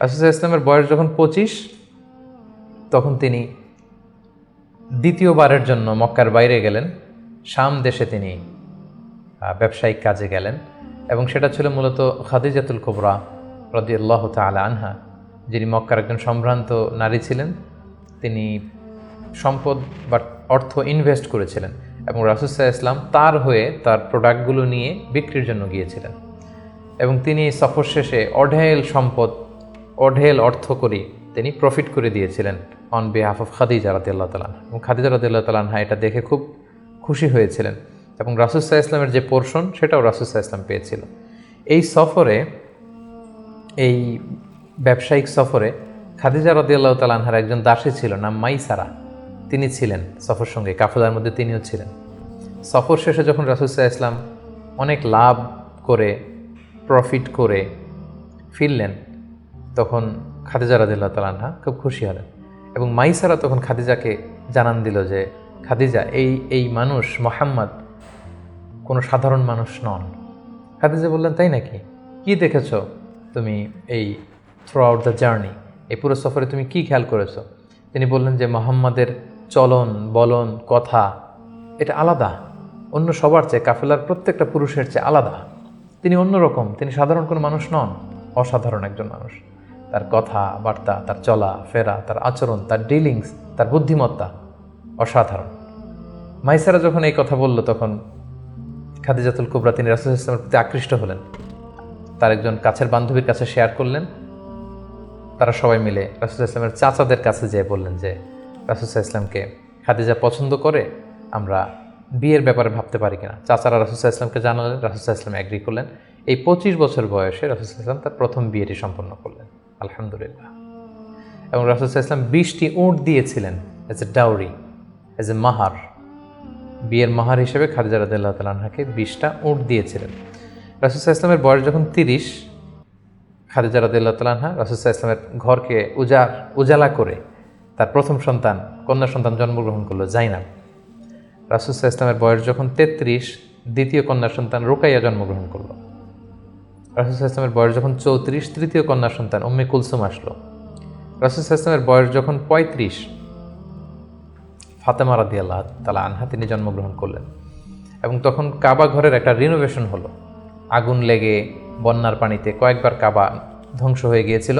রাসুসাহ ইসলামের বয়স যখন পঁচিশ, তখন তিনি দ্বিতীয়বারের জন্য মক্কার বাইরে গেলেন। শাম দেশে তিনি ব্যবসায়িক কাজে গেলেন এবং সেটা ছিল মূলত খাদিজাতুল কোবরা রদি আল্লাহ তালা আনহা, যিনি মক্কার একজন সম্ভ্রান্ত নারী ছিলেন। তিনি সম্পদ বা অর্থ ইনভেস্ট করেছিলেন এবং রাসুসাহ ইসলাম তার হয়ে তার প্রোডাক্টগুলো নিয়ে বিক্রির জন্য গিয়েছিলেন। এবং তিনি সফর শেষে অঢেল সম্পদ অঢেল অর্থ করি তিনি প্রফিট করে দিয়েছিলেন অন বিহাফ অফ খাদিজা রাদিল্লাহ তালান এবং খাদিজা রাদিল্লাহ তালানহা এটা দেখে খুব খুশি হয়েছিলেন। এবং রাসুসাহ ইসলামের যে পোর্শন সেটাও রাসুসাহ ইসলাম পেয়েছিল। এই সফরে, এই ব্যবসায়িক সফরে খাদিজা রদিয়াল্লাহ তালানহার একজন দাসী ছিল, নাম মাইসারা। তিনি ছিলেন সফর সঙ্গে, কাফেলার মধ্যে তিনিও ছিলেন। সফর শেষে যখন রাসুসাহ ইসলাম অনেক লাভ করে প্রফিট করে ফিরলেন তখন খাদিজা রাদিল্লাহ তালানহা খুব খুশি হলেন এবং মাইসারা তখন খাদিজাকে জানান দিল যে, খাদিজা, এই এই মানুষ মোহাম্মদ কোনো সাধারণ মানুষ নন। খাদিজা বললেন, তাই নাকি? কি দেখেছ তুমি এই থ্রু আউট দ্য জার্নি এই পুরো সফরে তুমি কি খেয়াল করেছ? তিনি বললেন যে, মোহাম্মদের চলন, বলন, কথা, এটা আলাদা। অন্য সবার চেয়ে কাফেলার প্রত্যেকটা পুরুষের চেয়ে আলাদা। তিনি অন্যরকম, তিনি সাধারণ কোনো মানুষ নন, অসাধারণ একজন মানুষ। তার কথা, বার্তা, তার চলা, ফেরা, তার আচরণ, তার ডিলিংস তার বুদ্ধিমত্তা অসাধারণ। মাইসারা যখন এই কথা বলল, তখন খাদিজাতুল কুবরা তিনি রাসুল ইসলামের প্রতি আকৃষ্ট হলেন। তার একজন কাছের বান্ধবীর কাছে শেয়ার করলেন। তারা সবাই মিলে রাসুল ইসলামের চাচাদের কাছে যেয়ে বললেন যে, রাসুল ইসলামকে খাদিজা পছন্দ করে, আমরা বিয়ের ব্যাপারে ভাবতে পারি কিনা? চাচারা রাসুল ইসলামকে জানালেন, রাসুল ইসলাম অ্যাগ্রি করলেন। এই পঁচিশ বছর বয়সে রাসুল ইসলাম তার প্রথম বিয়েটি সম্পন্ন করলেন। আলহামদুলিল্লাহ। এবং রাসুল ইসলাম বিশটি উঁট দিয়েছিলেন as a dowry as a mahr. বিয়ের মাহার হিসেবে খাদিজা রাদিল্লাহ তালাহাকে বিশটা উঁট দিয়েছিলেন। রাসুসাহ ইসলামের বয়স যখন তিরিশ, খাদিজা রাদিল্লাহ তালাহা রাসুসাহ ইসলামের ঘরকে উজার উজালা করে তার প্রথম সন্তান, কন্যা সন্তান জন্মগ্রহণ করল জাইনাব। রাসুসাহ ইসলামের বয়স যখন তেত্রিশ, দ্বিতীয় কন্যা সন্তান রোকাইয়া জন্মগ্রহণ করল। রাসুসাহ ইসলামের বয়স যখন চৌত্রিশ, তৃতীয় কন্যা সন্তান, উম্মে কুলসুম আসলো। রাসুসাহ ইসলামের বয়স যখন পঁয়ত্রিশ, ফাতেমা রাদি আল্লাহ তালা আনহা তিনি জন্মগ্রহণ করলেন এবং তখন কাবা ঘরের একটা রিনোভেশন হলো। আগুন লেগে বন্যার পানিতে কয়েকবার কাবা ধ্বংস হয়ে গিয়েছিল।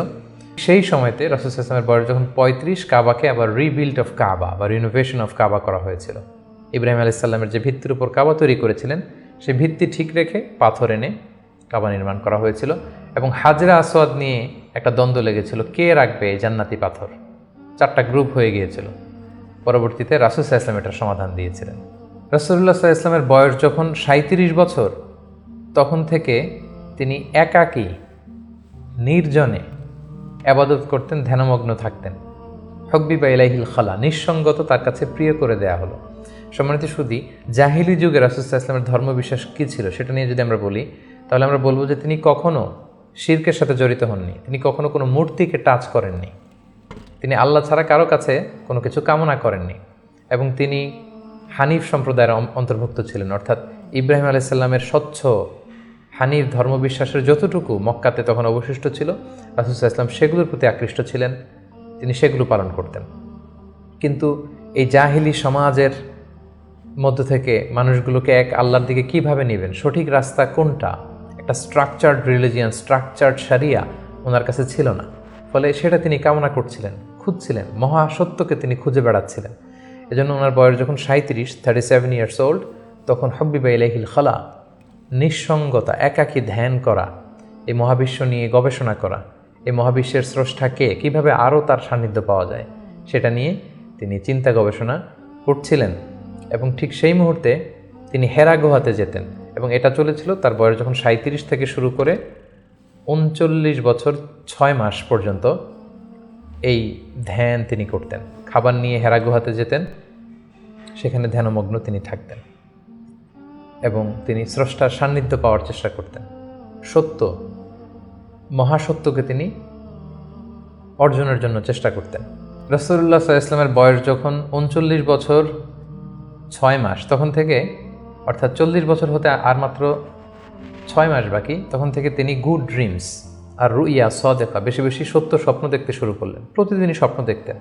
সেই সময়তে রসুল ইসলামের বয়স যখন পঁয়ত্রিশ, কাবাকে আবার রিবিল্ড অফ কাবা বা রিনোভেশন অফ কাবা করা হয়েছিল। ইব্রাহিম আলাইসাল্লামের যে ভিত্তির উপর কাবা তৈরি করেছিলেন সেই ভিত্তি ঠিক রেখে পাথর এনে কাবা নির্মাণ করা হয়েছিল এবং হাজরা আসওয়াদ নিয়ে একটা দ্বন্দ্ব লেগেছিল, কে রাখবে জান্নাতি পাথর? চারটা গ্রুপ হয়ে গিয়েছিল। পরবর্তীতে রাসুল ইসলাম এটার সমাধান দিয়েছিলেন। রাসুল্লাহ ইসলামের বয়স যখন সাঁত্রিশ বছর, তখন থেকে তিনি একাকী, নির্জনে আবাদত করতেন, ধ্যানমগ্ন থাকতেন। হকবি বা ইলাহিল খালা, নিঃসঙ্গত তার কাছে প্রিয় করে দেয়া হলো। সম্মানিত সুদী, জাহিলি যুগে রাসুল্লাহ ইসলামের ধর্মবিশ্বাস কী ছিল সেটা নিয়ে যদি আমরা বলি তাহলে আমরা বলব যে তিনি কখনো শির্কের সাথে জড়িত হননি। তিনি কখনো কোনো মূর্তিকে টাচ করেননি। তিনি আল্লাহ ছাড়া কারও কাছে কোনো কিছু কামনা করেননি। এবং তিনি হানিফ সম্প্রদায়ের অন্তর্ভুক্ত ছিলেন। অর্থাৎ ইব্রাহিম আলাইসাল্লামের স্বচ্ছ হানিফ ধর্মবিশ্বাসের যতটুকু মক্কাতে তখন অবশিষ্ট ছিল রাসুসাহ ইসলাম সেগুলোর প্রতি আকৃষ্ট ছিলেন। তিনি সেগুলো পালন করতেন। কিন্তু এই জাহিলি সমাজের মধ্য থেকে মানুষগুলোকে এক আল্লাহর দিকে কীভাবে নেবেন? সঠিক রাস্তা কোনটা? একটা স্ট্রাকচার্ড রিলিজিয়ান স্ট্রাকচার্ড সারিয়া ওনার কাছে ছিল না। ফলে সেটা তিনি কামনা করছিলেন, খুঁজছিলেন মহাসত্যকে তিনি খুঁজে বেড়াচ্ছিলেন। এজন্য ওনার বয়স যখন সাঁত্রিশ থার্টি সেভেন ইয়ার্স ওল্ড তখন হব্বিবা ইলাহিল খালা, নিঃসঙ্গতা, একাকী ধ্যান করা, এই মহাবিশ্ব নিয়ে গবেষণা করা, এই মহাবিশ্বের স্রষ্টাকে কীভাবে আরও তার সান্নিধ্য পাওয়া যায়, সেটা নিয়ে তিনি চিন্তা গবেষণা করছিলেন এবং ঠিক সেই মুহূর্তে তিনি হেরা গুহাতে যেতেন। এবং এটা চলেছিল তার বয়স যখন সাঁত্রিশ থেকে শুরু করে উনচল্লিশ বছর ছয় মাস পর্যন্ত এই ধ্যান তিনি করতেন। খাবার নিয়ে হেরা গুহাতে যেতেন, সেখানে ধ্যানমগ্ন তিনি থাকতেন এবং তিনি স্রষ্টার সান্নিধ্য পাওয়ার চেষ্টা করতেন। সত্য, মহাসত্যকে তিনি অর্জনের জন্য চেষ্টা করতেন। রসুল্লাহ ইসলামের বয়স যখন উনচল্লিশ বছর ছয় মাস, তখন থেকে অর্থাৎ চল্লিশ বছর হতে আর মাত্র ছয় মাস বাকি, তখন থেকে তিনি গুড ড্রিমস আর রুইয়া সদেকা বেশি বেশি সত্য স্বপ্ন দেখতে শুরু করলেন, প্রতিদিনই স্বপ্ন দেখতেন।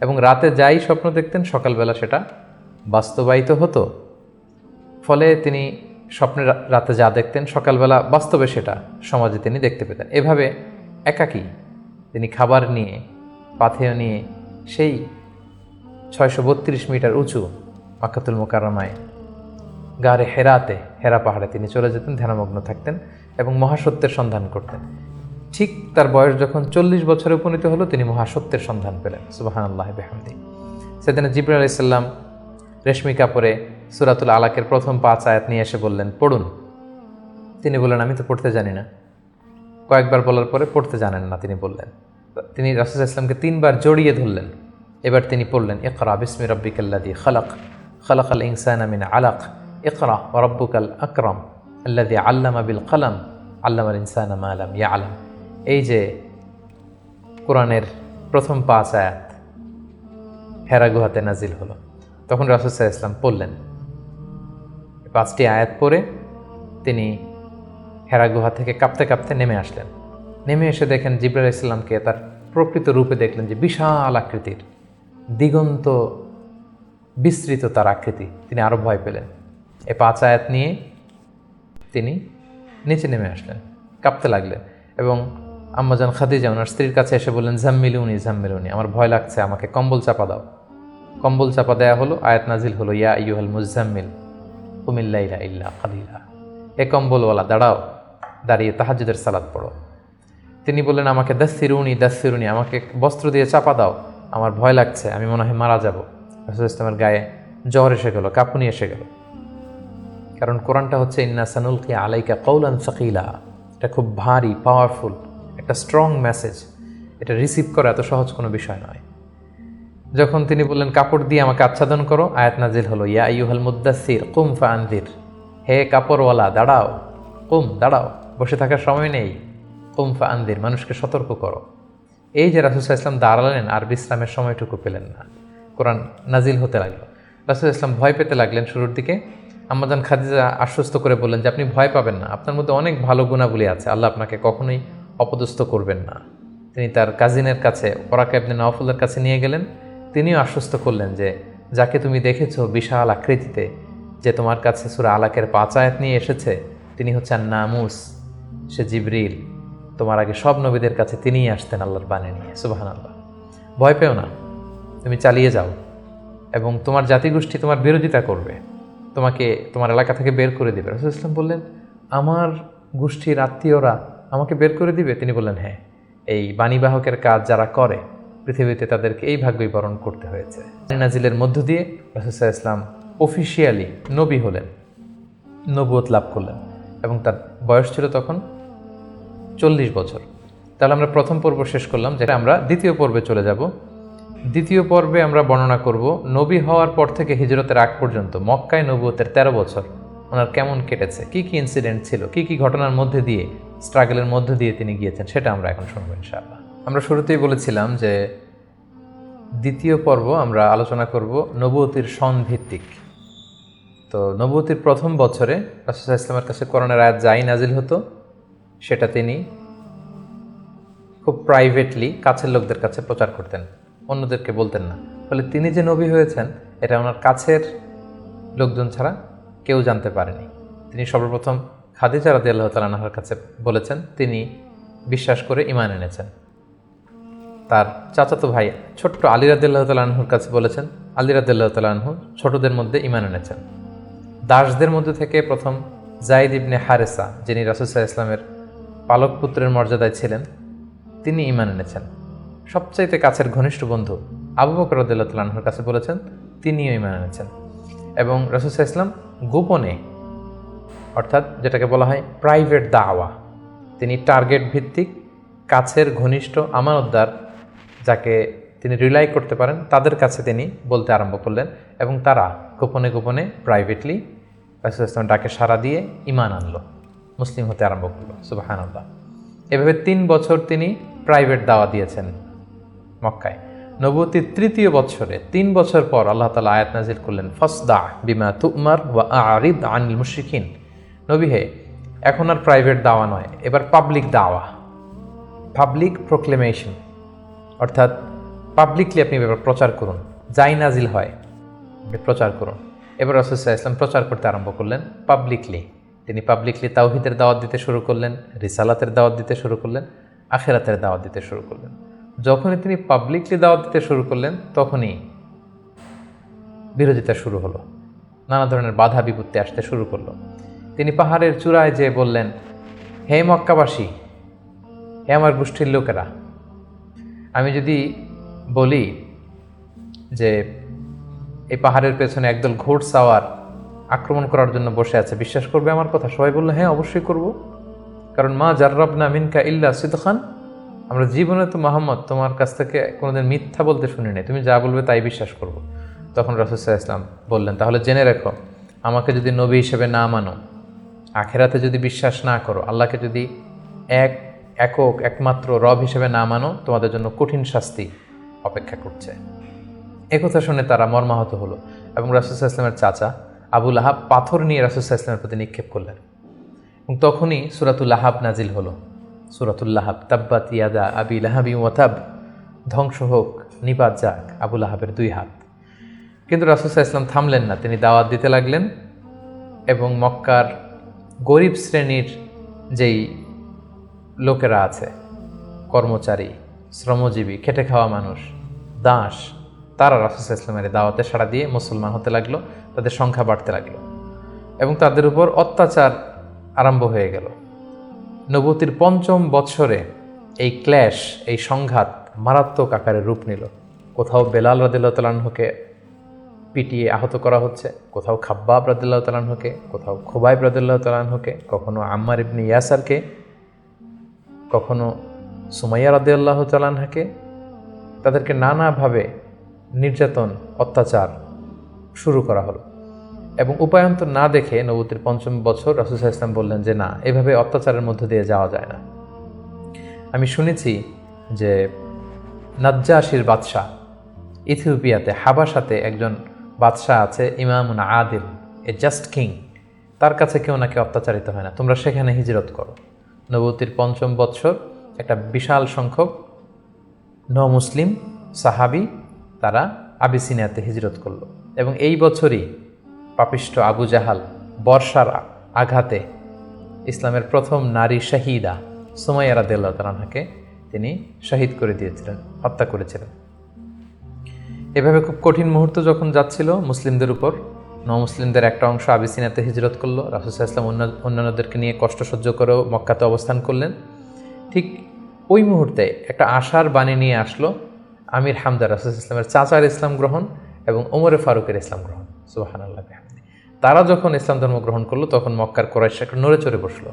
এবং রাতে যাই স্বপ্ন দেখতেন, সকালবেলা সেটা বাস্তবায়িত হতো। ফলে তিনি স্বপ্নে রাতে যা দেখতেন, সকালবেলা বাস্তবে সেটা সমাজে তিনি দেখতে পেতেন। এভাবে একাকী তিনি খাবার নিয়ে, পাথেয় নিয়ে সেই ছয়শো বত্রিশ মিটার উঁচু মাকাতুল মোকারমায় গারে হেরাতে, হেরা পাহাড়ে তিনি চলে যেতেন, ধ্যানমগ্ন থাকতেন এবং মহাসত্যের সন্ধান করতেন। ঠিক তার বয়স যখন চল্লিশ বছরে উপনীত হলো, তিনি মহাসত্যের সন্ধান পেলেন। সুবাহান আল্লাহ বেহামদি। সেদিন জিবর আলাইসাল্লাম রেশমি কাপড়ে সুরাতুল আলাকের প্রথম পাঁচ আয়াত নিয়ে এসে বললেন, পড়ুন। তিনি বললেন, আমি তো পড়তে জানি না। কয়েকবার বলার পরে পড়তে জানেন না, তিনি বললেন। তিনি রাসুল ইসলামকে তিনবার জড়িয়ে ধরলেন। এবার তিনি পড়লেন, ইকরা বিসমি রব্বিকাল্লাদি খালাক। খালাক আল ইনসান আমিন আলাক। ইকরা রব্বুকাল আকরম আল্লাদি আল্লামা বিল কালাম আল্লামাল ইনসান আলাম ইয়া আলম এই যে কোরআনের প্রথম পাঁচ আয়াত হেরা গুহাতে নাজিল হলো। তখন রাসুসাহ ইসলাম পড়লেন। পাঁচটি আয়াত পড়ে তিনি হেরা গুহা থেকে কাঁপতে কাঁপতে নেমে আসলেন। নেমে এসে দেখেন জিব্রাইল ইসলামকে তার প্রকৃত রূপে দেখলেন যে বিশাল আকৃতির, দিগন্ত, বিস্তৃত তার আকৃতি। তিনি আরও ভয় পেলেন। এ পাঁচ আয়াত নিয়ে তিনি নিচে নেমে আসলেন, কাঁপতে লাগলেন এবং আম্মাজান খাদিজা, ওনার স্ত্রীর কাছে এসে বললেন জাম্মিলুনি জাম্মিলুনি আমার ভয় লাগছে, আমাকে কম্বল চাপা দাও। কম্বল চাপা দেয়া হলো, আয়াত নাজিল হলো, ইয়া ইউহাল মুজাম্মিল কুমিল্লাইলা ইল্লা কালিলা, এ কম্বলওয়ালা, দাঁড়াও, দাঁড়িয়ে তাহাজুদের সালাদ পড়ো। তিনি বললেন, আমাকে দাসিরুনি দাসিরুনি আমাকে বস্ত্র দিয়ে চাপা দাও, আমার ভয় লাগছে, আমি মনে হয় মারা যাব। ইসলামের গায়ে জ্বর এসে গেল, কাঁপুনি এসে গেল। কারণ কোরআনটা হচ্ছে, ইন্না সানুলকে আলাইকা কৌলান সকিলা। এটা খুব ভারী পাওয়ারফুল একটা স্ট্রং মেসেজ এটা রিসিভ করা এত সহজ কোনো বিষয় নয়। যখন তিনি বললেন, কাপড় দিয়ে আমাকে আচ্ছাদন করো, আয়াত নাজিল হলো, ইয়া ইউহাল মুদাসির কুম ফা আন্দির হে কাপড়ওয়ালা, দাঁড়াও, কুম, দাঁড়াও, বসে থাকার সময় নেই। কুম ফা আন্দির মানুষকে সতর্ক করো। এই যে রাসুল ইসলাম দাঁড়ালেন, আর বিশ্রামের সময়টুকু পেলেন না। কোরআন নাজিল হতে লাগল। রাসুল ইসলাম ভয় পেতে লাগলেন শুরুর দিকে। আম্মাজান খাদিজা আশ্বস্ত করে বললেন যে আপনি ভয় পাবেন না, আপনার মধ্যে অনেক ভালো গুণাবলী আছে, আল্লাহ আপনাকে কখনোই অপদস্থ করবেন না। তিনি তার কাজিনের কাছে, ওরাকা ইবনে নওয়াফুল্লার কাছে নিয়ে গেলেন, তিনিও আশ্বস্ত করলেন যে যাকে তুমি দেখেছ বিশাল আকৃতিতে, যে তোমার কাছে সুরা আলাকের পাঁচ আয়াত নিয়ে এসেছে, তিনি হচ্ছেন নামুস, সে জিবরিল, তোমার আগে সব নবীদের কাছে তিনিই আসতেন আল্লাহর বাণী নিয়ে সুবাহান আল্লাহ ভয় পেও না, তুমি চালিয়ে যাও, এবং তোমার জাতিগোষ্ঠী তোমার বিরোধিতা করবে। তোমাকে, তোমার এলাকা থেকে বের করে দিবে। রসুল ইসলাম বললেন, আমার গোষ্ঠীর আত্মীয়রা আমাকে বের করে দিবে? তিনি বললেন হ্যাঁ এই বাণীবাহকের কাজ যারা করে, পৃথিবীতে তাদেরকে এই ভাগ্যই বরণ করতে হয়েছে। নাজিলের মধ্য দিয়ে রসুল্লাহ ইসলাম অফিসিয়ালি নবী হলেন নবুয়ত লাভ করলেন এবং তার বয়স ছিল তখন চল্লিশ বছর। তাহলে আমরা প্রথম পর্ব শেষ করলাম, যেটা আমরা দ্বিতীয় পর্বে চলে যাব। দ্বিতীয় পর্বে আমরা বর্ণনা করব, নবী হওয়ার পর থেকে হিজরতের আগ পর্যন্ত, মক্কায় নবুয়তের তেরো বছর। ওনার কেমন কেটেছে? কি কি ইনসিডেন্ট ছিল? কি কি ঘটনার মধ্যে দিয়ে স্ট্রাগলের মধ্যে দিয়ে তিনি গিয়েছেন? সেটা আমরা এখন শুনব ইনশাআল্লাহ। আমরা শুরুতেই বলেছিলাম যে, দ্বিতীয় পর্ব আমরা আলোচনা করব নবুয়তির সন ভিত্তিক তো নবুয়তির প্রথম বছরে রাসুল ইসলামের কাছে করোনার আয়াত যাই নাজিল হতো, সেটা তিনি খুব প্রাইভেটলি কাছের লোকদের কাছে প্রচার করতেন। অন্যদেরকে বলতেন না। ফলে তিনি যে নবী হয়েছেন, এটা ওনার কাছের লোকজন ছাড়া কেউ জানতে পারেনি। তিনি সর্বপ্রথম খাদিজা রাদি আল্লাহ তালাহার কাছে বলেছেন, তিনি বিশ্বাস করে ইমান এনেছেন। তার চাচাতো ভাই ছোট্ট আলী রাদিল্লাহ তালাহুর কাছে বলেছেন, আলী রাদিল্লাহ তালাহু ছোটদের মধ্যে ইমান এনেছেন। দাসদের মধ্যে থেকে প্রথম জাইদ ইবনে হারেসা, যিনি রাসুসাহ ইসলামের পালক পুত্রের মর্যাদায় ছিলেন, তিনি ইমান এনেছেন। সবচাইতে কাছের ঘনিষ্ঠ বন্ধু আবু বকর রদুল্লাহ তালাহুর কাছে বলেছেন, তিনিও ইমান এনেছেন। এবং রাসুসাহ ইসলাম গোপনে, অর্থাৎ যেটাকে বলা হয় প্রাইভেট দাওয়া, তিনি টার্গেট ভিত্তিক কাছের ঘনিষ্ঠ আমানতদার যাকে তিনি রিলাই করতে পারেন, তাদের কাছে তিনি বলতে আরম্ভ করলেন এবং তারা গোপনে গোপনে প্রাইভেটলি রাসুল ইসলাম ডাকে সাড়া দিয়ে ইমান আনলো, মুসলিম হতে আরম্ভ করল সুবাহান আল্লাহ এভাবে তিন বছর তিনি প্রাইভেট দাওয়া দিয়েছেন। মক্কায়। নবতীর তৃতীয় বছরে তিন বছর পর আল্লাহ তালা আয়াত নাজির করলেন, ফসদা বিমা তুমার ওয়া আরিদ আনিল মুশরিকিন। নবী হে, এখন আর প্রাইভেট দাওয়া নয়, এবার পাবলিক দাওয়া। পাবলিক প্রোক্লেমেশন অর্থাৎ পাবলিকলি আপনি ব্যাপার প্রচার করুন, যাই নাজিল হয় প্রচার করুন। এবার রসুল্লাহ ইসলাম প্রচার করতে আরম্ভ করলেন পাবলিকলি তিনি পাবলিকলি তাওহিদের দাওয়াত দিতে শুরু করলেন, রিসালাতের দাওয়াত দিতে শুরু করলেন, আখেরাতের দাওয়াত দিতে শুরু করলেন। যখনই তিনি পাবলিকলি দাওয়াত দিতে শুরু করলেন, তখনই বিরোধিতা শুরু হলো। নানা ধরনের বাধা বিপত্তি আসতে শুরু করল। তিনি পাহাড়ের চূড়ায় যেয়ে বললেন, হে মক্কাবাসী, হে আমার গোষ্ঠীর লোকেরা, আমি যদি বলি যে এই পাহাড়ের পেছনে একদল ঘোড় সাওয়ার আক্রমণ করার জন্য বসে আছে, বিশ্বাস করবে আমার কথা? সবাই বলল হ্যাঁ অবশ্যই করব। কারণ মা জার্রাবনা মিনকা ইল্লা সিদ্খান আমরা জীবনে তো মোহাম্মদ, তোমার কাছ থেকে কোনোদিন মিথ্যা বলতে শুনি নাই। তুমি যা বলবে তাই বিশ্বাস করব। তখন রসুল্লাহ ইসলাম বললেন, তাহলে জেনে রেখো, আমাকে যদি নবী হিসেবে না মানো, আখেরাতে যদি বিশ্বাস না করো, আল্লাহকে যদি এক, একক, একমাত্র রব হিসেবে না মানো, তোমাদের জন্য কঠিন শাস্তি অপেক্ষা করছে। একথা শুনে তারা মর্মাহত হলো এবং রাসুসাহ ইসলামের চাচা আবুল আহাব পাথর নিয়ে রাসুসাহ ইসলামের প্রতি নিক্ষেপ করলেন। এবং তখনই সুরাতুল আহাব নাজিল হলো। সুরাতুল তাব্বাত ইয়াদা আবি লাহাবি ওয়াতাব ধ্বংস হোক, নিপাত যাক আবুল আহাবের দুই হাত। কিন্তু রাসুসাহ ইসলাম থামলেন না, তিনি দাওয়াত দিতে লাগলেন এবং মক্কার গরিব শ্রেণির যেই লোকেরা আছে, কর্মচারী, শ্রমজীবী, খেটে খাওয়া মানুষ, দাস, তারা রাসুসাহ ইসলামের দাওয়াতে সাড়া দিয়ে মুসলমান হতে লাগল, তাদের সংখ্যা বাড়তে লাগল এবং তাদের উপর অত্যাচার আরম্ভ হয়ে গেল। নবতির পঞ্চম বৎসরে এই ক্ল্যাশ এই সংঘাত মারাত্মক আকারে রূপ নিল। কোথাও বেলাল রাদিল্লাহ তালাহকে পিটিয়ে আহত করা হচ্ছে, কোথাও খাব্বাব রাদিল্লাহ তালাহকে কোথাও খোবাইব রাদিল্লাহ তালাহকে কখনো আম্মার ইবনি ইয়াসারকে, কখনো সুমাইয়া রাদিল্লাহ তালাহাকে তাদেরকে নানাভাবে নির্যাতন, অত্যাচার শুরু করা হলো। এবং উপায়ন্তর না দেখে নবতির পঞ্চম বছর রাসুসাহ ইসলাম বললেন যে না, এভাবে অত্যাচারের মধ্য দিয়ে যাওয়া যায় না। আমি শুনেছি যে নাজ্জাসির বাদশাহ ইথিওপিয়াতে, হাবাসাতে একজন বাদশাহ আছে, ইমামুন আদিল, এ জাস্ট কিং। তার কাছে কেউ নাকি অত্যাচারিত হয় না। তোমরা সেখানে হিজরত করো। নবতির পঞ্চম বৎসর একটা বিশাল সংখ্যক ন মুসলিম সাহাবি তারা আবিসিনিয়াতে হিজরত করল। এবং এই বছরই পাপিষ্ট আবু জাহাল বর্ষার আঘাতে ইসলামের প্রথম নারী শাহিদা সুমাইয়ারা দেল্লা তালাহাকে তিনি শহীদ করে দিয়েছিলেন, হত্যা করেছিলেন। এভাবে খুব কঠিন মুহূর্ত যখন যাচ্ছিল, মুসলিমদের উপর ন মুসলিমদের একটা অংশ আবিসিনাতে হিজরত করল রাসুসাহ ইসলাম অন্যান্যদেরকে নিয়ে কষ্ট সহ্য করেও মক্কাতে অবস্থান করলেন। ঠিক ওই মুহূর্তে একটা আশার বাণী নিয়ে আসলো, আমির হামদা রাসুল ইসলামের চাচার ইসলাম গ্রহণ এবং ওমরে ফারুকের ইসলাম গ্রহণ। সুবাহান আল্লাহ তারা যখন ইসলাম ধর্ম গ্রহণ করল, তখন মক্কার কোরাইশ একটা নড়ে চড়ে বসল।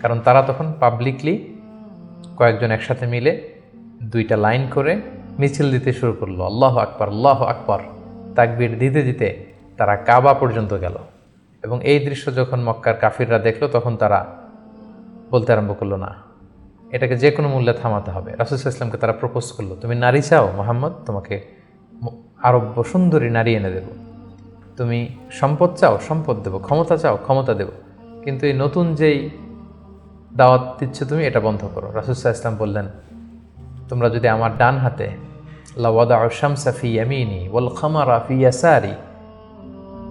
কারণ তারা তখন পাবলিকলি কয়েকজন একসাথে মিলে দুইটা লাইন করে মিছিল দিতে শুরু করল। আল্লাহ আকবর আল্লাহ আকবর। তাকবির দিতে দিতে তারা কাবা পর্যন্ত গেল। এবং এই দৃশ্য যখন মক্কার কাফিররা দেখল, তখন তারা বলতে আরম্ভ করল, না, এটাকে যে কোনো মূল্যে থামাতে হবে। রাসুল ইসলামকে তারা প্রপোজ করল, তুমি নারী চাও, মোহাম্মদ? তোমাকে আরব্য সুন্দরী নারী এনে দেব। তুমি সম্পদ চাও, সম্পদ দেবো, ক্ষমতা চাও, ক্ষমতা দেব। কিন্তু এই নতুন যেই দাওয়াত দিচ্ছে তুমি, এটা বন্ধ করো। রাসুসাহ ইসলাম বললেন, তোমরা যদি আমার ডান হাতে লাওয়াদা ফি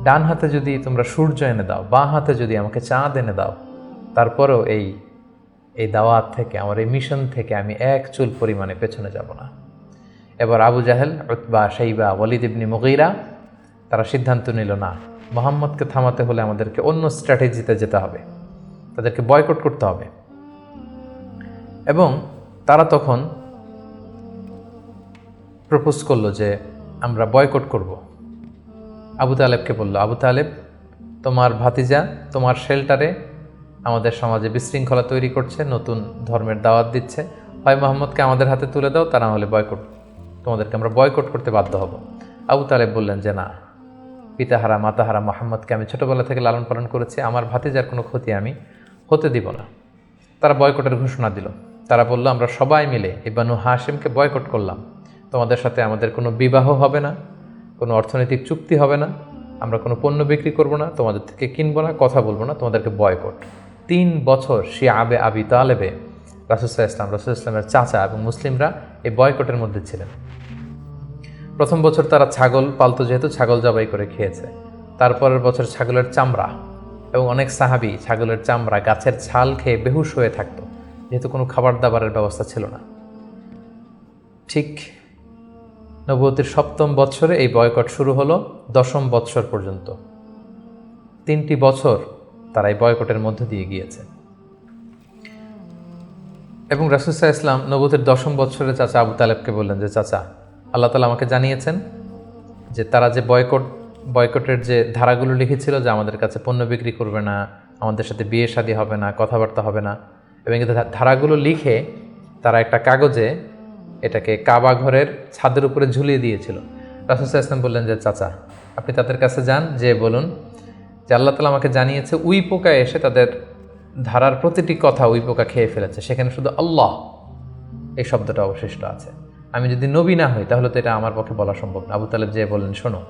ডান হাতে যদি তোমরা সূর্য এনে দাও, বাঁ হাতে যদি আমাকে চাঁদ এনে দাও, তারপরেও এই এই দাওয়াত থেকে, আমার এই মিশন থেকে আমি এক চুল পরিমাণে পেছনে যাব না। এবার Abu Jahl, Utba Saiba Walid ibn Mughira তারা সিদ্ধান্ত নিল, না, মোহাম্মদকে থামাতে হলে আমাদেরকে অন্য স্ট্র্যাটেজিতে যেতে হবে। তাদেরকে বয়কট করতে হবে। এবং তারা তখন প্রপোজ করল যে, আমরা বয়কট করব। আবু তালেবকে বলল, আবু তালেব, তোমার ভাতিজা তোমার শেল্টারে আমাদের সমাজে বিশৃঙ্খলা তৈরি করছে, নতুন ধর্মের দাওয়াত দিচ্ছে। হয় মোহাম্মদকে আমাদের হাতে তুলে দাও, তা না হলে বয়কট, তোমাদেরকে আমরা বয়কট করতে বাধ্য হব। আবু তালেব বললেন যে, না পিতাহারা, মাতাহারা মোহাম্মদকে আমি ছোটোবেলা থেকে লালন পালন করেছি। আমার ভাতিজার কোনো ক্ষতি আমি হতে দিব না। তারা বয়কটের ঘোষণা দিল। তারা বলল, আমরা সবাই মিলে ইবানু হাশিমকে বয়কট করলাম। তোমাদের সাথে আমাদের কোনো বিবাহ হবে না, কোনো অর্থনৈতিক চুক্তি হবে না, আমরা কোনো পণ্য বিক্রি করব না, তোমাদের থেকে কিনবো না, কথা বলব না, তোমাদেরকে বয়কট। তিন বছর সে আবে আবি তালেবে রাসুসাহ ইসলাম রাসুল ইসলামের চাচা এবং মুসলিমরা এই বয়কটের মধ্যে ছিলেন। প্রথম বছর তারা ছাগল পালতো, যেহেতু ছাগল জবাই করে খেয়েছে। তারপরের বছর ছাগলের চামড়া এবং অনেক সাহাবি ছাগলের চামড়া গাছের ছাল খেয়ে বেহুশ হয়ে থাকতো, যেহেতু কোনো খাবার দাবারের ব্যবস্থা ছিল না। ঠিক নবতির সপ্তম বৎসরে এই বয়কট শুরু হলো দশম বৎসর পর্যন্ত। তিনটি বছর তারা এই বয়কটের মধ্য দিয়ে গিয়েছে। এবং রাসুসাহ ইসলাম নবতের দশম বৎসরে চাচা আবু তালেবকে বললেন যে, চাচা আল্লাহ তালা আমাকে জানিয়েছেন যে তারা যে বয়কট, বয়কটের যে ধারাগুলো লিখেছিল যে আমাদের কাছে পণ্য বিক্রি করবে না, আমাদের সাথে বিয়ে শাদী হবে না, কথাবার্তা হবে না, এবং ধারাগুলো লিখে তারা একটা কাগজে এটাকে কাবা ঘরের ছাদের উপরে ঝুলিয়ে দিয়েছিল। রাসুসাহ ইসলাম বললেন যে, চাচা, আপনি তাদের কাছে যান যে বলুন যে আল্লাহ তালা আমাকে জানিয়েছে উই পোকা এসে তাদের ধারার প্রতিটি কথা উই পোকা খেয়ে ফেলেছে। সেখানে শুধু আল্লাহ এই শব্দটা অবশিষ্ট আছে। আমি যদি নবী না হই, তাহলে তো এটা আমার পক্ষে বলা সম্ভব না। আবু তালেব যে বললেন, শোনো,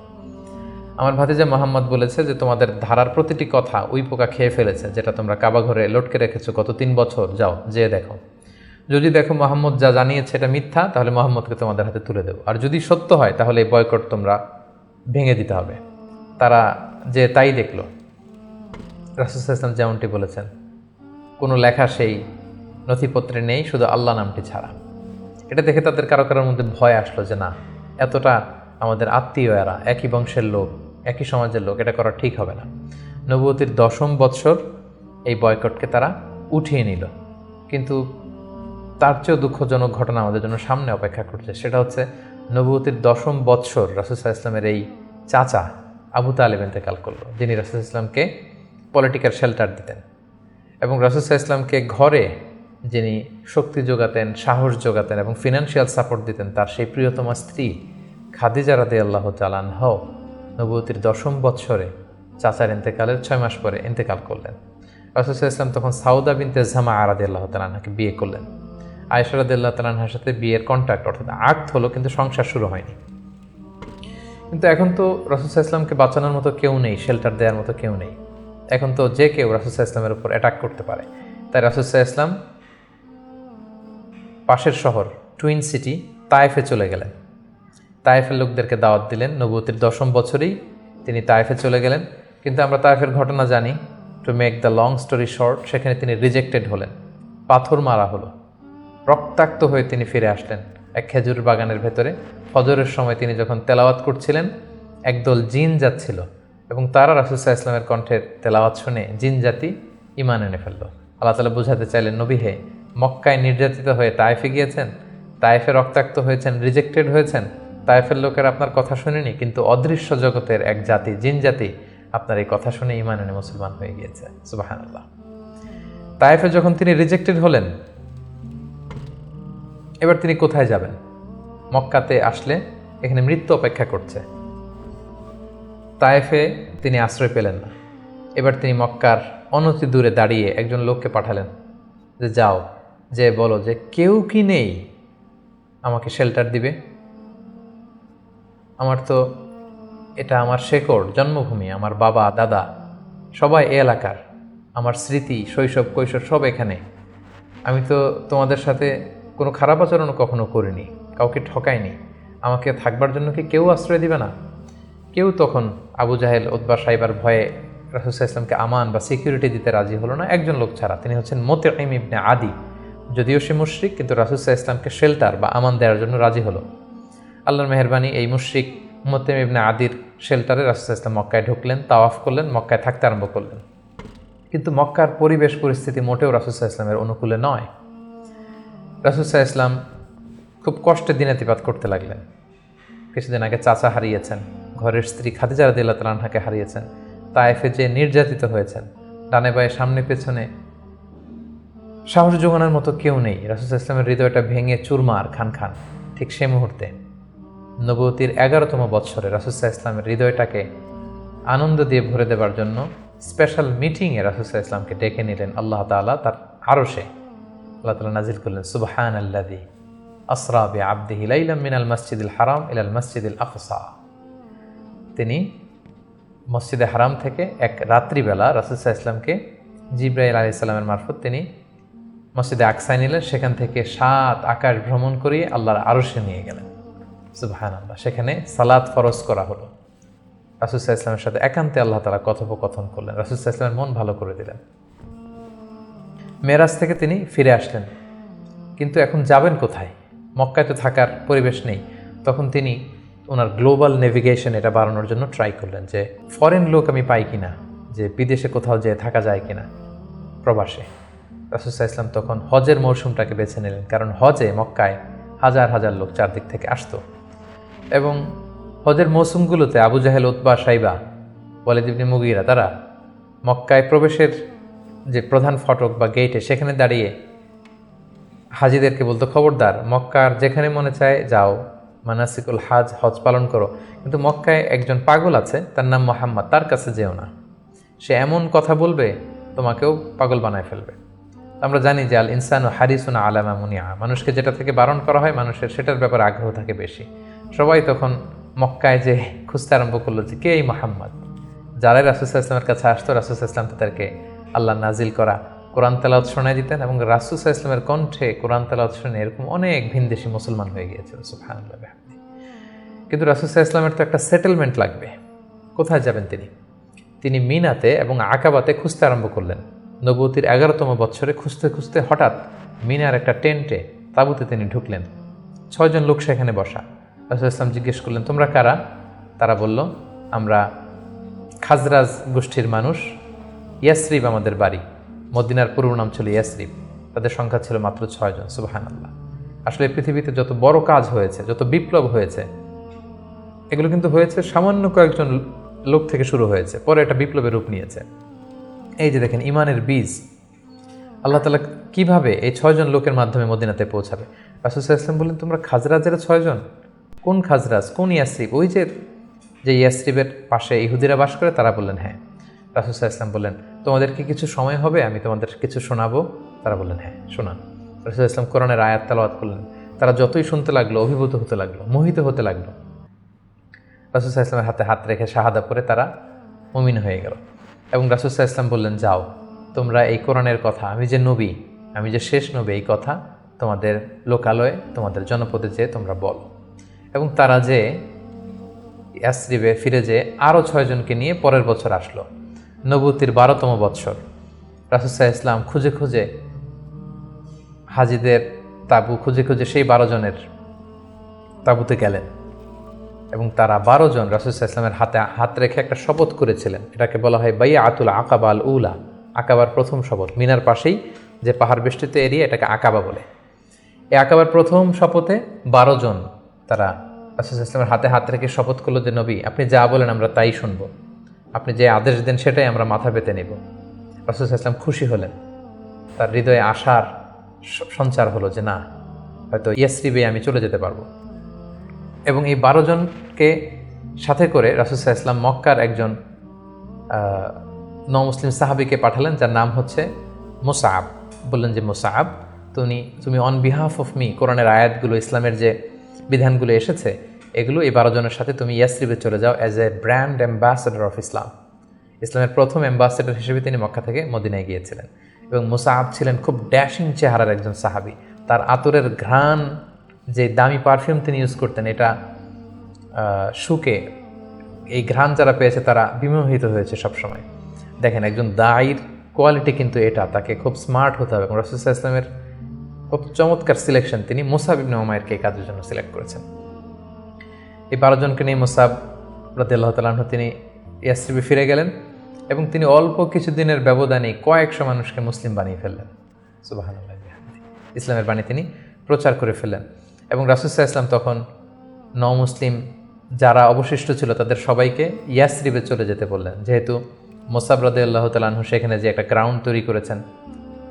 আমার ভাতিজা মোহাম্মদ বলেছে যে, তোমাদের ধারার প্রতিটি কথা উই পোকা খেয়ে ফেলেছে, যেটা তোমরা কাবা ঘরে লটকে রেখেছো গত তিন বছর। যাও, যেয়ে দেখো। যদি দেখো মোহাম্মদ যা জানিয়েছে এটা মিথ্যা, তাহলে মোহাম্মদকে তোমাদের হাতে তুলে দেবো। আর যদি সত্য হয়, তাহলে এই বয়কট তোমরা ভেঙে দিতে হবে। তারা যে তাই দেখল। রাসুল ইসলাম যেমনটি বলেছেন, কোনো লেখা সেই নথিপত্রে নেই, শুধু আল্লাহ নামটি ছাড়া। এটা দেখে তাদের কারও কারোর মধ্যে ভয় আসলো যে না, এতটা আমাদের আত্মীয় এরা, একই বংশের লোক, একই সমাজের লোক, এটা করা ঠিক হবে না। নবতির দশম বৎসর এই বয়কটকে তারা উঠিয়ে নিল। কিন্তু তার চেয়েও দুঃখজনক ঘটনা আমাদের জন্য সামনে অপেক্ষা করছে। সেটা হচ্ছে নবতির দশম বৎসর রাসুসাহ ইসলামের এই চাচা আবু তালেব ইন্তেকাল করল। যিনি রাসুল ইসলামকে পলিটিক্যাল শেল্টার দিতেন। এবং রাসুসাহ ইসলামকে ঘরে যিনি শক্তি যোগাতেন, সাহস যোগাতেন এবং ফিনান্সিয়াল সাপোর্ট দিতেন, তার সেই প্রিয়তমা স্ত্রী খাদিজা রাদে আল্লাহ তালান হও নবতির দশম বৎসরে চাচার ইন্তেকালের ছয় মাস পরে ইন্তেকাল করলেন। রাসুসাহ ইসলাম তখন সাউদা বিনতে জামা আরাদে আল্লাহ তালানহাকে বিয়ে করলেন। আয়সরাদ আল্লাহ তালানহার সাথে বিয়ের কন্ট্যাক্ট অর্থাৎ আক্ত হলো কিন্তু সংসার শুরু হয়নি। কিন্তু এখন তো রাসুসাহ ইসলামকে বাঁচানোর মতো কেউ নেই শেল্টার দেওয়ার মতো কেউ নেই। এখন তো যে কেউ রাসুসাহ ইসলামের উপর অ্যাটাক করতে পারে। তাই রাসুসাহ ইসলাম পাশের শহর, টুইন সিটি তায়েফে চলে গেলেন। তায়েফের লোকদেরকে দাওয়াত দিলেন। নবতির দশম বছরেই তিনি তায়েফে চলে গেলেন। কিন্তু আমরা তায়েফের ঘটনা জানি। To make the long story short সেখানে তিনি রিজেক্টেড হলেন। পাথর মারা হলো। রক্তাক্ত হয়ে তিনি ফিরে আসলেন এক খেজুর বাগানের ভেতরে। ফজরের সময় তিনি যখন তেলাওয়াত করছিলেন, একদল জিন যাচ্ছিল এবং তারা রাসুসাহ ইসলামের কণ্ঠের তেলাওয়াত শুনে জিন জাতি ইমান এনে ফেলল। আল্লাহ তালা বুঝাতে চাইলেন, নবী হে মক্কায় নির্যাতিত হয়ে তায়েফে গিয়েছেন তায়েফে রক্তাক্ত হয়েছেন রিজেক্টেড হয়েছেন তায়েফের লোকের আপনার কথা শুনেনি, কিন্তু অদৃশ্য জগতের এক জাতি, জিন জাতি আপনার এই কথা শুনে ইমান এনে মুসলমান হয়ে গিয়েছে। সুবাহান আল্লাহ তায়েফে যখন তিনি রিজেক্টেড হলেন, এবার তিনি কোথায় যাবেন? মক্কাতে আসলে এখানে মৃত্যু অপেক্ষা করছে। তায়েফে তিনি আশ্রয় পেলেন না। এবার তিনি মক্কার অনতি দূরে দাঁড়িয়ে একজন লোককে পাঠালেন যে, যাও যে বলো যে কেউ কি নেই আমাকে শেল্টার দিবে? আমার তো এটা আমার শেকড়, জন্মভূমি, আমার বাবা, দাদা, সবাই এ এলাকার, আমার স্মৃতি, শৈশব, কৈশোর সব এখানে। আমি তো তোমাদের সাথে কোনো খারাপ আচরণও কখনো করিনি, কাউকে ঠকাইনি। আমাকে থাকবার জন্য কি কেউ আশ্রয় দিবে না? কেউ তখন আবু জাহেল উদ্বা সাইবার ভয়ে রাসুসাহ ইসলামকে আমান বা সিকিউরিটি দিতে রাজি হলো না, একজন লোক ছাড়া, তিনি হচ্ছেন মোতেম ইবনে আদি। যদিও সে মুশ্রিক, কিন্তু রাসুসাহ ইসলামকে শেল্টার বা আমান দেওয়ার জন্য রাজি হলো। আল্লাহর মেহরবানি এই মুশ্রিক মোতেম ইবনে আদির শেল্টারে রাসুসাহ ইসলাম মক্কায় ঢুকলেন, তাওয়াফ করলেন, মক্কায় থাকতে আরম্ভ করলেন। কিন্তু মক্কার পরিবেশ পরিস্থিতি মোটেও রাসুসাহ ইসলামের অনুকূলে নয়। রাসুসাহ ইসলাম খুব কষ্টে দিনাতিপাত করতে লাগলেন। কিছুদিন আগে চাচা হারিয়েছেন, ঘরের স্ত্রী খাদিজা রাদিল্লা তালানহাকে হারিয়েছেন, তায়েফে যে নির্যাতিত হয়েছেন, ডানে বায়ে সামনে পেছনে সাহস যোগানোর মতো কেউ নেই। রাসুল ইসলামের হৃদয়টা ভেঙে চুরমার, খান খান। ঠিক সে মুহূর্তে নবতির এগারোতম বৎসরে রাসুসাহ ইসলামের হৃদয়টাকে আনন্দ দিয়ে ভরে দেবার জন্য স্পেশাল মিটিংয়ে রাসুসাহ ইসলামকে ডেকে নিলেন আল্লাহ তালা তার আরশে। আল্লাহ তালা নাজিল করলেন সুবহান আল্লাদি আসরা বি আব্দিহি লাইলাম মিনাল মসজিদুল হারাম ইলাল মসজিদুল আকসা। তিনি মসজিদে হারাম থেকে এক রাত্রিবেলা রাসুলসাহ ইসলামকে জিব্রাহিল আলি ইসলামের মারফত তিনি মসজিদে আকসাই নিলেন, সেখান থেকে সাত আকাশ ভ্রমণ করিয়ে আল্লাহর আরশে নিয়ে গেলেন। সুবহান আল্লাহ সেখানে সালাদ ফরজ করা হলো। রাসুসাহ ইসলামের সাথে একান্তে আল্লাহ তালা কথোপকথন করলেন। রাসুসাহ ইসলামের মন ভালো করে দিলেন। মেরাজ থেকে তিনি ফিরে আসলেন। কিন্তু এখন যাবেন কোথায়? মক্কায় তো থাকার পরিবেশ নেই। তখন তিনি ওনার গ্লোবাল নেভিগেশন এটা বাড়ানোর জন্য ট্রাই করলেন যে, ফরেন লোক আমি পাই কিনা? যে বিদেশে কোথাও যেয়ে থাকা যায় কিনা? প্রবাসে। রাসুসাহ ইসলাম তখন হজের মরশুমটাকে বেছে নিলেন। কারণ হজে মক্কায় হাজার হাজার লোক চারদিক থেকে আসতো। এবং হজের মৌসুমগুলোতে আবু জাহেল উৎবা সাইবা ওয়ালিদিবনি মুগিরা তারা মক্কায় প্রবেশের যে প্রধান ফটক বা গেটে সেখানে দাঁড়িয়ে হাজিদেরকে বলতো, খবরদার, মক্কার যেখানে মনে চায় যাও, মানাসিকুল হাজ, হজ পালন করো। কিন্তু মক্কায় একজন পাগল আছে, তার নাম মোহাম্মদ, তার কাছে যেও না। সে এমন কথা বলবে, তোমাকেও পাগল বানায় ফেলবে। আমরা জানি যে আল ইনসান ও হারিসুন আলামা মুনিয়া মানুষকে যেটা থেকে বারণ করা হয় মানুষের, সেটার ব্যাপারে আগ্রহ থাকে বেশি। সবাই তখন মক্কায় যে খুঁজতে আরম্ভ করল যে কে এই মোহাম্মদ? যারাই রাসুসাহ ইসলামের কাছে আসতো রাসুসাহ ইসলাম তাদেরকে আল্লাহ নাজিল করা, কোরআন তালাওয়াত শোনায় দিতেন এবং রাসুসাহ ইসলামের কণ্ঠে কোরআন তালাওয়াত শুনে এরকম অনেক ভিনদেশি মুসলমান হয়ে গিয়েছিল সুফহানুল্লাহ কিন্তু রাসুসাহ ইসলামের তো একটা সেটেলমেন্ট লাগবে। কোথায় যাবেন তিনি? তিনি মিনাতে এবং আকাবাতে খুঁজতে আরম্ভ করলেন। নবতির এগারোতম বছরে খুঁজতে খুঁজতে হঠাৎ মিনার একটা টেন্টে তাঁবুতে তিনি ঢুকলেন। ছয়জন লোক সেখানে বসা। রাসুল ইসলাম জিজ্ঞেস করলেন, তোমরা কারা? তারা বলল, আমরা খাজরাজ গোষ্ঠীর মানুষ। ইয়াসরিব আমাদের বাড়ি। মদিনার পূর্ব নাম ছিল ইয়াসরিব। তাদের সংখ্যা ছিল মাত্র ছয়জন সুবাহান আল্লাহ আসলে পৃথিবীতে যত বড় কাজ হয়েছে, যত বিপ্লব হয়েছে, এগুলো কিন্তু হয়েছে সামান্য কয়েকজন লোক থেকে শুরু হয়েছে, পরে এটা বিপ্লবের রূপ নিয়েছে। এই যে দেখেন ইমানের বীজ। আল্লাহ তালা কীভাবে এই ছয়জন লোকের মাধ্যমে মদিনাতে পৌঁছাবে? ইসলাম বললেন, তোমরা খাজরাজের ছয়জন? কোন খাজরাজ? কোন ইয়াসরিব? ওই যে যে ইয়াসরিবের পাশে ইহুদিরা বাস করে, তারা বললেন হ্যাঁ। ইসলাম বললেন, তোমাদেরকে কিছু সময় হবে, আমি তোমাদের কিছু শোনাবো। তারা বললেন হ্যাঁ শোনান। রাসুল ইসলাম কোরআনের আয়াত তালাওয়াত করলেন। তারা যতই শুনতে লাগল, অভিভূত হতে লাগল, মোহিত হতে লাগল। রাসুল ইসলামের হাতে হাত রেখে শাহাদা করে তারা মুমিন হয়ে গেল। এবং রাসুসাহ ইসলাম বললেন, যাও, তোমরা এই কোরআনের কথা, আমি যে নবী, আমি যে শেষ নবী, এই কথা তোমাদের লোকালয়ে, তোমাদের জনপদে যেয়ে তোমরা বল। এবং তারা যে ইয়াসরিবে ফিরে যে আরও ছয়জনকে নিয়ে পরের বছর আসলো, নবুতির বারোতম বৎসর। রাসুসাহ ইসলাম খুঁজে খুঁজে হাজিদের তাবু খুঁজে খুঁজে সেই বারো জনের তাবুতে গেলেন। এবং তারা বারো জন রাসুসাহ ইসলামের হাতে, হাত রেখে একটা শপথ করেছিলেন। এটাকে বলা হয় বাইয়া আতুল আকাবা আল উলা আকাবার প্রথম শপথ। মিনার পাশেই যে পাহাড় বেষ্টিত এরিয়া, এটাকে আকাবা বলে। এ আকাবার প্রথম শপথে বারো জন তারা রাসুসাহ ইসলামের হাতে হাত রেখে শপথ করল যে, নবী, আপনি যা বলেন আমরা তাই শুনব। আপনি যে আদেশ দেন সেটাই আমরা মাথা পেতে নেব। রাসুসাহ ইসলাম খুশি হলেন। তার হৃদয়ে আশার সঞ্চার হলো যে, না, হয়তো ইয়াসরিবে আমি চলে যেতে পারব। এবং এই বারো জনকে সাথে করে রাসুসাহ ইসলাম মক্কার একজন ন মুসলিম সাহাবিকে পাঠালেন, যার নাম হচ্ছে মোসাব। বললেন যে, মোসাব, তুমি তুমি অন বিহাফ অফ মি কোরআনের আয়াতগুলো, ইসলামের যে বিধানগুলো এসেছে, এগুলো এই বারো জনের সাথে তুমি ইয়াসরিবে চলে যাও as a brand ambassador of Islam ইসলামের প্রথম অ্যাম্বাসেডর হিসেবে তিনি মক্কা থেকে মদিনায় গিয়েছিলেন। এবং মোসাব ছিলেন খুব ড্যাশিং চেহারার একজন সাহাবি। তার আতরের ঘ্রাণ যে দামি পারফিউম তিনি ইউজ করতেন, এটা শুকে এই ঘ্রাণ যারা পেয়েছে তারা বিমোহিত হয়েছে সবসময়। দেখেন, একজন দায়ের কোয়ালিটি কিন্তু এটা, তাকে খুব স্মার্ট হতে হবে রসুল্লাহ ইসলামের খুব চমৎকার সিলেকশন তিনি মোসাবিবনে ওমায়েরকে এই কাজের জন্য সিলেক্ট করেছেন। এই বারোজনকে নিয়ে মোসাব রাতে আল্লাহ তালাহ তিনি ইয়াসরিবি ফিরে গেলেন এবং তিনি অল্প কিছু দিনের ব্যবধানে কয়েকশো মানুষকে মুসলিম বানিয়ে ফেললেন। সুবাহ ইসলামের বাণী তিনি প্রচার করে ফেললেন। এবং রাসুসাহ ইসলাম তখন ন মুসলিম যারা অবশিষ্ট ছিল তাদের সবাইকে ইয়াসরিবে চলে যেতে বললেন। যেহেতু মোসাব আল্লাহ তালাহু সেখানে যে একটা গ্রাউন্ড তৈরি করেছেন,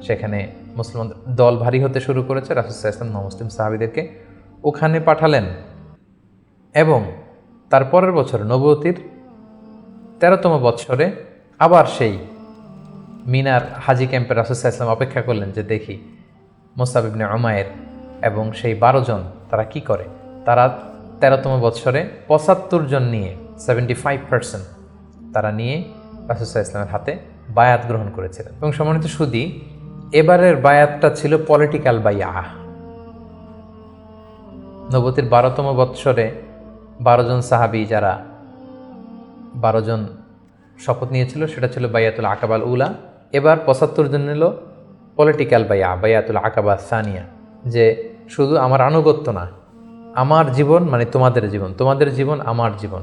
সেখানে মুসলমান দল ভারী হতে শুরু করেছে রাসুসাহ ইসলাম ন মুসলিম সাহাবিদেরকে ওখানে পাঠালেন। এবং তার পরের বছর নবতির তেরোতম বৎসরে আবার সেই মিনার হাজি ক্যাম্পে রাসুসাহ ইসলাম অপেক্ষা করলেন যে দেখি মোসাবিবনে অমায়ের এবং সেই বারো জন, তারা কি করে? তারা তেরোতম বৎসরে পঁচাত্তর জন নিয়ে সেভেন্টি ফাইভ পার্সেন্ট তারা নিয়ে রাসুসাহ ইসলামের হাতে বায়াত গ্রহণ করেছিলেন। এবং সম্মানিত সুদী, এবারের বায়াতটা ছিল পলিটিক্যাল বাইয়া নবতির বারোতম বৎসরে বারো জন সাহাবি যারা বারো জন শপথ নিয়েছিল, সেটা ছিল বাইয়াতুল আকাবাল উলা এবার পঁচাত্তর জন নিল পলিটিক্যাল বাইয়া বাইয়াতুল আকাবা সানিয়া। যে শুধু আমার আনুগত্য না, আমার জীবন মানে তোমাদের জীবন তোমাদের জীবন আমার জীবন।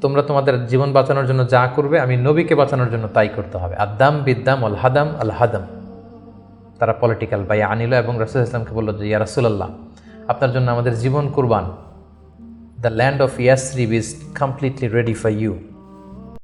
তোমরা তোমাদের জীবন বাঁচানোর জন্য যা করবে, আমি নবীকে বাঁচানোর জন্য তাই করতে হবে। আদাম বিদ্যাম আল হাদাম আল হাদাম। তারা পলিটিক্যাল বাইয়া আনিল এবং রাসুল ইসলামকে বলল যে, ইয়া রাসুলাল্লাহ, আপনার জন্য আমাদের জীবন কুরবান। The land of Yathrib is completely ready for you